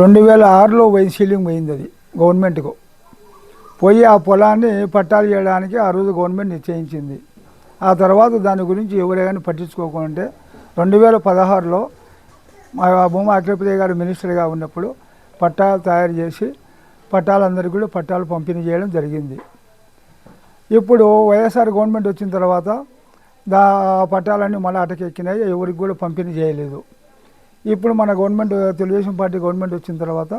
రెండు వేల ఆరులో పోయి సీలింగ్ పోయింది అది గవర్నమెంట్కు. పోయి ఆ పొలాన్ని పట్టాలు చేయడానికి ఆ రోజు గవర్నమెంట్ నిశ్చయించింది. ఆ తర్వాత దాని గురించి ఎవరైనా పట్టించుకోకుంటే రెండు వేల పదహారులో మా భూమా అఖిలప్రియ గారు మినిస్టర్గా ఉన్నప్పుడు పట్టాలు తయారు చేసి పట్టాలందరికీ కూడా పట్టాలు పంపిణీ చేయడం జరిగింది. ఇప్పుడు వైఎస్ఆర్ గవర్నమెంట్ వచ్చిన తర్వాత దా పట్టాలన్నీ మళ్ళీ అటకెక్కినాయి ఎవరికి కూడా పంపిణీ చేయలేదు. ఇప్పుడు మన గవర్నమెంట్ తెలుగుదేశం పార్టీ గవర్నమెంట్ వచ్చిన తర్వాత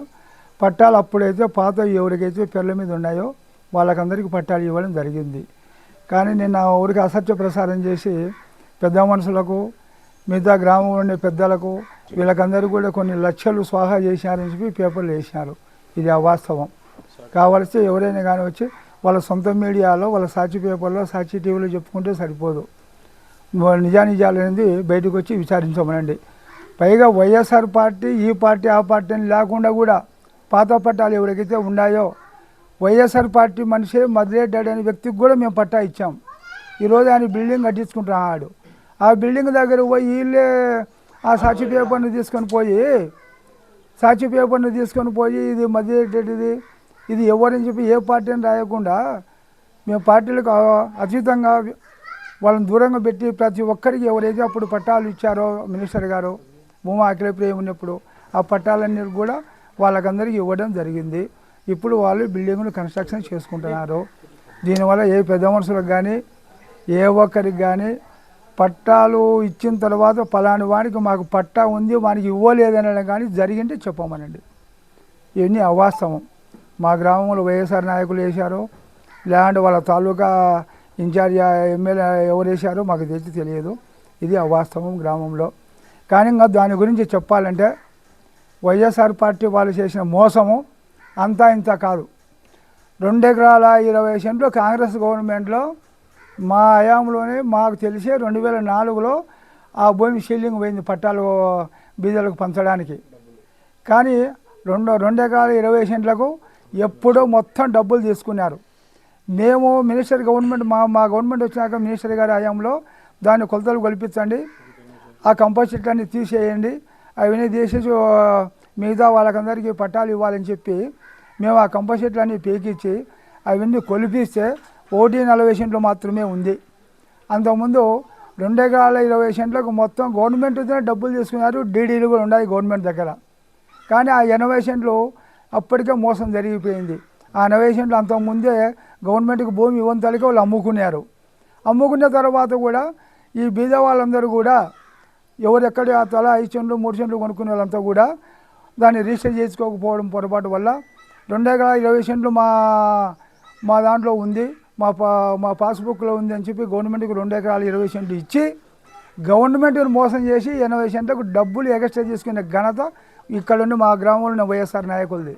పట్టాలు అప్పుడైతే పాత ఎవరికైతే పిల్లల మీద ఉన్నాయో వాళ్ళకందరికీ పట్టాలు ఇవ్వడం జరిగింది. కానీ నిన్న ఊరికి అసత్య ప్రసారం చేసి పెద్ద మనుషులకు మిగతా గ్రామంలో ఉండే పెద్దలకు వీళ్ళకందరూ కూడా కొన్ని లక్షలు స్వాహా చేశారని చెప్పి పేపర్లు వేసినారు. ఇది అవాస్తవం కావలసి ఎవరైనా కానీ వచ్చి వాళ్ళ సొంత మీడియాలో వాళ్ళ సాక్షి పేపర్లో సాక్షి టీవీలో చెప్పుకుంటే సరిపోదు. నిజానిజాలు అనేది బయటకు వచ్చి విచారించమనండి. పైగా వైఎస్ఆర్ పార్టీ ఈ పార్టీ ఆ పార్టీ అని లేకుండా కూడా పాత పట్టాలు ఎవరికైతే ఉన్నాయో వైఎస్ఆర్ పార్టీ మనిషి మదిరెడ్డి అనే వ్యక్తికి కూడా మేము పట్టా ఇచ్చాం. ఈరోజు ఆయన బిల్డింగ్ కట్టించుకుంటున్నాడు ఆ బిల్డింగ్ దగ్గర పోయి వీళ్ళే ఆ సాక్షి పేపర్ని తీసుకొని పోయి సాక్షి పేపర్ని తీసుకొని పోయి ఇది మదిరెడ్డిది ఇది ఎవరని చెప్పి ఏ పార్టీ అని రాయకుండా మేము పార్టీలకు అతీతంగా వాళ్ళని దూరంగా పెట్టి ప్రతి ఒక్కరికి ఎవరైతే అప్పుడు పట్టాలు ఇచ్చారో మినిస్టర్ గారు భూమి అఖిలప్రియ ఉన్నప్పుడు ఆ పట్టాలన్నీ కూడా వాళ్ళకందరికీ ఇవ్వడం జరిగింది. ఇప్పుడు వాళ్ళు బిల్డింగ్ను కన్స్ట్రక్షన్ చేసుకుంటున్నారు. దీనివల్ల ఏ పెద్ద మనుషులకు కానీ ఏ ఒక్కరికి కానీ పట్టాలు ఇచ్చిన తర్వాత పలాని వాడికి మాకు పట్టా ఉంది వానికి ఇవ్వలేదనడం కానీ జరిగింటే చెప్పమనండి. ఇవన్నీ అవాస్తవం. మా గ్రామంలో వైఎస్ఆర్ నాయకులు వేశారు. ల్యాండ్ వాళ్ళ తాలూకా ఇన్ఛార్జ్ ఎమ్మెల్యే ఎవరు వేశారో మాకు తెచ్చి తెలియదు. ఇది అవాస్తవం గ్రామంలో. కానీ ఇంకా దాని గురించి చెప్పాలంటే వైఎస్ఆర్ పార్టీ వాళ్ళు చేసిన మోసము అంతా ఇంత కాదు. రెండు ఎకరాల ఇరవై సెంట్లు కాంగ్రెస్ గవర్నమెంట్లో మా హయాంలోనే మాకు తెలిసే రెండు వేల నాలుగులో ఆ భూమి షీలింగ్ పోయింది పట్టాలు బీదలకు పంచడానికి. కానీ రెండు రెండు ఎకరాల ఇరవై సెంట్లకు ఎప్పుడో మొత్తం డబ్బులు తీసుకున్నారు. మేము మినిస్టర్ గవర్నమెంట్ మా మా గవర్నమెంట్ వచ్చినాక మినిస్టర్ గారి హయాంలో దాన్ని కొలతలు కల్పించండి. ఆ కంపోజిట్లన్నీ తీసేయండి. అవన్నీ తీసేసి మిగతా వాళ్ళకందరికీ పట్టాలు ఇవ్వాలని చెప్పి మేము ఆ కంపోజిట్లన్నీ పీకిచ్చి అవన్నీ కొలిపిస్తే ఒకటి నలభై సెంట్లు మాత్రమే ఉంది. అంతకుముందు రెండు ఎకరాల ఇరవై సెంట్లకు మొత్తం గవర్నమెంట్ డబ్బులు తీసుకున్నారు. డీడీలు కూడా ఉన్నాయి గవర్నమెంట్ దగ్గర. కానీ ఆ ఎనభై సెంట్లు అప్పటికే మోసం జరిగిపోయింది. ఆ ఎనభై సెంట్లు అంతకుముందే గవర్నమెంట్కి భూమి ఇవ్వంతలకి వాళ్ళు అమ్ముకున్నారు. అమ్ముకున్న తర్వాత కూడా ఈ బీద వాళ్ళందరూ కూడా ఎవరు ఎక్కడ ఆ తల ఐదు సెంట్లు మూడు సెంట్లు కొనుక్కునే వాళ్ళంతా కూడా దాన్ని రిజిస్టర్ చేసుకోకపోవడం పొరపాటు వల్ల రెండు ఎకరాల ఇరవై సెంట్లు మా మా దాంట్లో ఉంది మా పా మా పాస్బుక్లో ఉంది అని చెప్పి గవర్నమెంట్కి రెండు ఎకరాలు ఇరవై సెంట్లు ఇచ్చి గవర్నమెంట్ని మోసం చేసి ఎనభై సెంట్లకు డబ్బులు ఎక్స్ట్రా తీసుకునే ఘనత ఇక్కడ నుండి మా గ్రామంలో ఉన్న వైఎస్ఆర్ నాయకులది.